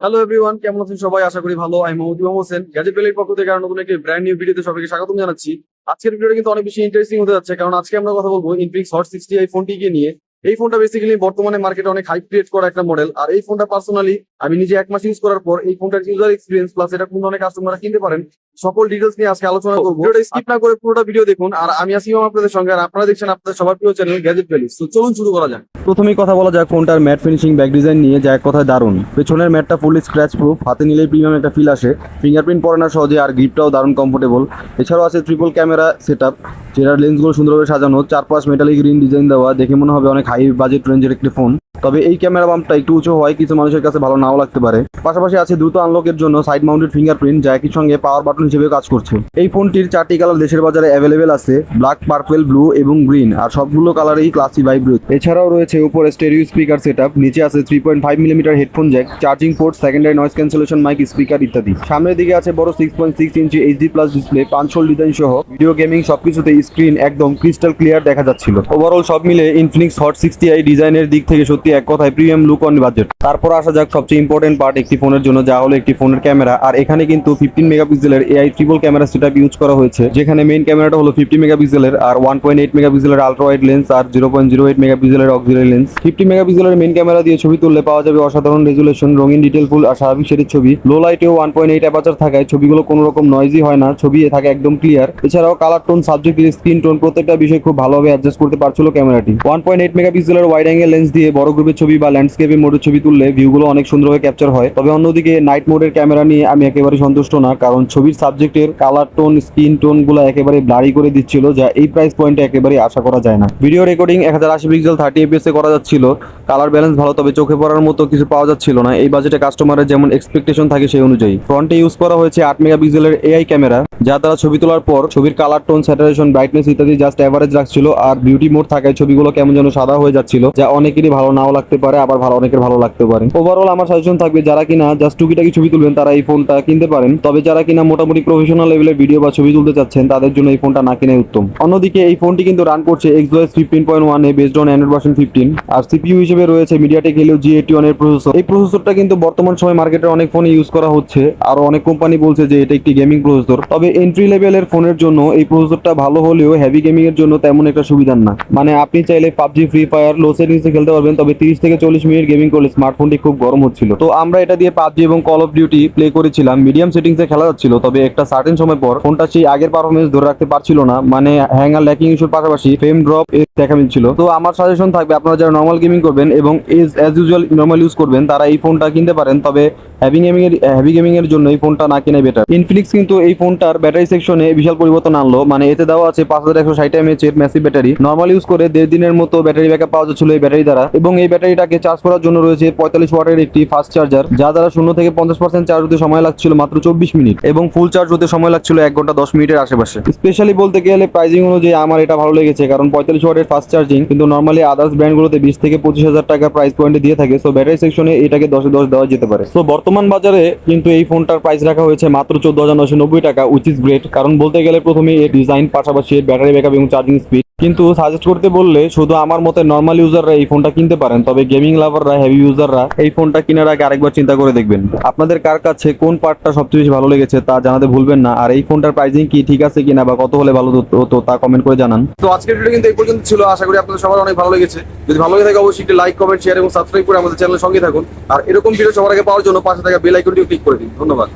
Hello everyone কেমন আছেন সবাই? আশা করি ভালো। আমি মোহাম্মদ হোসেন গ্যাজেট পক্ষ থেকে আর নতুন একটি ব্র্যান্ড নিউ ভিডিওতে সবাইকে স্বাগত জানাচ্ছি। আজকের ভিডিওটা কিন্তু অনেক বেশি ইন্টারেস্টিং হতে যাচ্ছে, কারণ আজকে আমরা কথা বলব ইনফিনিক্স হট সিক্সটি এই ফোনটিকে নিয়ে। এই ফোনটা বেসিক্যালি বর্তমানে মার্কেটে অনেক হাইপ ক্রিয়েট করা একটা মডেল আর এই ফোনটা পার্সোনালি আমি নিজে এক মাস ইউজ করার পর এই ফোনটার ইউজার এক্সপিরিয়েন্স প্লাস এটা কোন ধরনের কাস্টমাররা কিনতে পারেন সকল ডিটেলস নিয়ে আজকে আলোচনা করব। ভিডিওটা স্কিপ না করে পুরোটা ভিডিও দেখুন। আর আমি আসি আপনাদের সঙ্গে আর আপনারা দেখছেন আপনাদের সবার প্রিয় চ্যানেল গ্যাজেট ভ্যালি তো চলুন শুরু করা যাক। প্রথমেই কথা বলা যাক ফোনটার ম্যাট ফিনিশিং ব্যাক ডিজাইন নিয়ে যা এক কথায় দারুণ। পেছনের ম্যাটটা ফুললি স্ক্র্যাচ প্রুফ হাতে নিলেই প্রিমিয়াম একটা ফিল আসে। ফিঙ্গারপ্রিন্ট পড়ে না সহজে আর গ্রিপটাও দারুণ কমফোর্টেবল এছাড়াও আছে ট্রিপল ক্যামেরা সেট আপ যেটার লেন্সগুলো সুন্দরভাবে সাজানো চারপাশ মেটালিক গ্রিন ডিজাইন দেওয়া। দেখে মনে হবে অনেক হাই বাজেট রেঞ্জের একটি ফোন তবে এই ক্যামেরা বাম্পটা একটু উঁচু হয় কিছু মানুষের কাছে ভালো নাও লাগতে পারে। পাশাপাশি আছে দ্রুত আনলকের জন্য সাইড মাউন্টেড ফিঙ্গারপ্রিন্ট যা একই সঙ্গে পাওয়ার বাটন হিসেবে কাজ করছে। এই ফোনটির চারটি কালার দেশের বাজারে অ্যাভেলেবেল আছে ব্ল্যাক পার্পেল ব্লু এবং গ্রিন আর সবগুলো কালারেই ক্লাসি ভাইব্রেট এছাড়াও রয়েছে উপরে স্টেরিও স্পিকার সেট নিচে আছে three point five millimetre headphone jack charging port secondary noise cancellation mic speaker ইত্যাদি। সামনের দিকে আছে বড় six point six inch HD plus display পাঁচশোল design সহ ভিডিও গেমিং সবকিছুতে স্ক্রিন একদম ক্রিস্টাল ক্লিয়ার দেখা যাচ্ছিল। ওভারঅল সব মিলে ইনফিনিক্স হট সিক্সটি আই ডিজাইনের দিক থেকে সত্যি এক কথায় প্রিমিয়াম লুক অন বাজেট তারপর আসা যাক সবচেয়ে ইম্পর্টেন্ট পার্ট একটি ফোনের জন্য, যা হলো একটি ফোনের ক্যামেরা আর এখানে কিন্তু ফিফটিন মেগাপিক্সেলের AI triple camera setup use করা হয়েছে। যেখানে মেইন ক্যামেরাটা হলো ফিফটি মেগাপিক্সেলের আর ওয়ান পয়েন্ট এইট মেগাপিক্সেলের আলট্রা ওয়াইড লেন্স আর জিরো পয়েন্ট জিরো এইট মেগাপিক্সেলের অক্সিলারি লেন্স ফিফটি মেগাপিক্সেলের মেইন ক্যামেরা দিয়ে ছবি তুললে পাওয়া যাবে অসাধারণ রেজুলেশন রঙিন ডিটেল ফুল আর স্বাভাবিক শেডের ছবি। লো লাইটেও ওয়ান পয়েন্ট এইট অ্যাপাচার থাকায় ছবিগুলো কোনো রকম নয়েজি হয় না, ছবি থাকে একদম ক্লিয়ার এছাড়াও colour tone subject screen tone প্রত্যেকটা বিষয় খুব ভালোভাবে অ্যাডজাস্ট করতে পারছিল ক্যামেরাটি ওয়ান পয়েন্ট এইট মেগাপিক্সেলের ওয়াইড অ্যাঙ্গেল লেন্স দিয়ে বড় গ্রুপের ছবি বা ল্যান্ডস্কেপে মোডের ছবি তুললে ভিউগুলো অনেক সুন্দরভাবে ক্যাপচার হয়। তবে অন্যদিকে নাইট মোডের ক্যামেরা নিয়ে আমি একেবারে সন্তুষ্ট না, কারণ ছবির সাবজেক্টের কালার টোন স্কিন টোনগুলো একেবারে ব্লারি করে দিচ্ছিল, যা এই প্রাইস পয়েন্টে একেবারে আশা করা যায় না। ভিডিও রেকর্ডিং এক হাজার আশি পিক্সেল থার্টি এ করা যাচ্ছিল। কালার ব্যালেন্স ভালো, তবে চোখে পড়ার মতো কিছু পাওয়া যাচ্ছিল না। এই বাজেটে কাস্টমারের যেমন এক্সপেকটেশন থাকে সেই অনুযায়ী। ফ্রন্টে ইউজ করা হয়েছে আট মেগা মেগাপিক্সেলের এআই ক্যামেরা যা দ্বারা ছবি তোলার পর ছবির কালার টোন স্যাটারেশন ব্রাইটনেস ইত্যাদি জাস্ট অ্যাভারেজ রাখছিল আর বিউটি মোড থাকায় ছবিগুলো কেমন যেন সাদা হয়ে যাচ্ছিল, যা অনেকেরই ভালো নাও লাগতে পারে, আবার ভালো অনেকের ভালো লাগতে পারে। ওভারঅল আমার সাজেশন থাকবে যারা কিনা জাস্ট টুকিটাকি ছবি তুলবেন, তারা এই ফোনটা কিনতে পারেন। তবে যারা কিনা মোটামুটি প্রফেশনাল লেভেলের ভিডিও বা ছবি তুলতে চাচ্ছেন, তাদের জন্য এই ফোনটা না কিনে উত্তম। অন্যদিকে এই ফোনটি কিন্তু রান করছে XOS fifteen point one A based on Android version fifteen R CPU হিসেবে রয়েছে মিডিয়াটেক হেলিও জি এইটি ওয়ানের প্রসেসর এই প্রসেসরটা কিন্তু বর্তমান সময় মার্কেটে অনেক ফোনে ইউজ করা হচ্ছে। আরও অনেক কোম্পানি বলছে যে এটা একটি গেমিং প্রসেসর তবে এন্ট্রি লেভেলের ফোনের জন্য এই প্রসেসরটা ভালো হলেও হেভি গেমিং এর জন্য তেমন একটা সুবিধা না। মানে আপনি চাইলে পাবজি ফ্রি ফায়ার লো সেটিংসে খেলতে পারবেন, তবে তিরিশ থেকে চল্লিশ মিনিট গেমিং করলে স্মার্টফোনটি খুব গরম হচ্ছিল। তো আমরা এটা দিয়ে পাবজি এবং কল অফ ডিউটি প্লে করেছিলাম। মিডিয়াম সেটিংসে খেলা যাচ্ছিল, তবে একটা সার্টেন সময় পর ফোনটা সেই আগের পারফরমেন্স ধরে রাখতে পারছিল না। মানে হ্যাং আর ল্যাকিং ইস্যুর পাশাপাশি ফ্রেম ড্রপ দেখা মিলছিল। তো আমার সাজেশন থাকবে, আপনারা যারা নর্মাল গেমিং করবেন এবং as as usual normal use করবেন, তারা এই ফোনটা কিনতে পারেন। তবে হ্যাভি গেমিং এর হ্যাভি গেমিং এর জন্য এই ফোনটা না কেনাই বেটার ইনফিনিক্স কিন্তু এই ফোনটার ব্যাটারি সেকশনে বিশাল পরিবর্তন আনলো। মানে এতে দেওয়া আছে পাঁচ হাজার একশো ষাট এমএচ এর ম্যাসিভ ব্যাটারি নর্মাল ইউজ করে দেড় দিনের মতো ব্যাটারি ব্যাকআপ পাওয়া যাচ্ছিল এই ব্যাটারি দ্বারা। এবং এই ব্যাটারিটাকে চার্জ করার জন্য রয়েছে পঁয়তাল্লিশ ওয়াটের একটি ফাস্ট চার্জার যা দ্বারা শূন্য থেকে পঞ্চাশ পার্সেন্ট চার্জ হতে সময় লাগছিল মাত্র চব্বিশ মিনিট এবং ফুল চার্জ হতে সময় লাগছিল এক ঘণ্টা দশ মিনিটের আশেপাশে। স্পেশালি বলতে গেলে প্রাইজিং অনুযায়ী আমার এটা ভালো লেগেছে, কারণ পঁয়তাল্লিশ ওয়াটের ফাস্ট চার্জিং কিন্তু নর্মালি আদার্স ব্র্যান্ডগুলোতে বিশ থেকে পঁচিশ হাজার টাকা প্রাইস পয়েন্টে দিয়ে থাকে সো ব্যাটারি সেকশনে এটাকে দশে দশ দেওয়া যেতে পারে। সো বর্তমান বাজারে কিন্তু এই ফোনটার প্রাইস রাখা হয়েছে মাত্র চোদ্দ হাজার নশো নব্বই টাকা উইচ ইজ গ্রেট কারণ বলতে গেলে প্রথমে এর ডিজাইন পাশাপাশি এর ব্যাটারি ব্যাকআপ এবং চার্জিং স্পিড কিন্তু সাজেস্ট করতে বললে শুধু আমার মতে নর্মাল ইউজাররা এই ফোনটা কিনতে পারেন, তবে গেমিং লাভাররা হেভি ইউজাররা এই ফোনটা কেনার আগে আরেকবার চিন্তা করে দেখবেন। আপনাদের কার কাছে কোন পার্টটা সবচেয়ে বেশি ভালো লেগেছে তা জানাতে ভুলবেন না, আর এই ফোনটার প্রাইসিং কি ঠিক আছে কিনা বা কত হলে ভালো হতো, তা কমেন্ট করে জানান। তো আজকের ভিডিও কিন্তু এই পর্যন্ত ছিল, আশা করি আপনাদের সবার অনেক ভালো লেগেছে। যদি ভালো লেগে থাকে অবশ্যই একটি লাইক কমেন্ট শেয়ার এবং সাবস্ক্রাইব করে আমাদের চ্যানেলের সঙ্গে থাকুন। আর এরকম ভিডিও সবার আগে পাওয়ার জন্য পাশে থাকা বেল আইকনটিও ক্লিক করে দিন। ধন্যবাদ।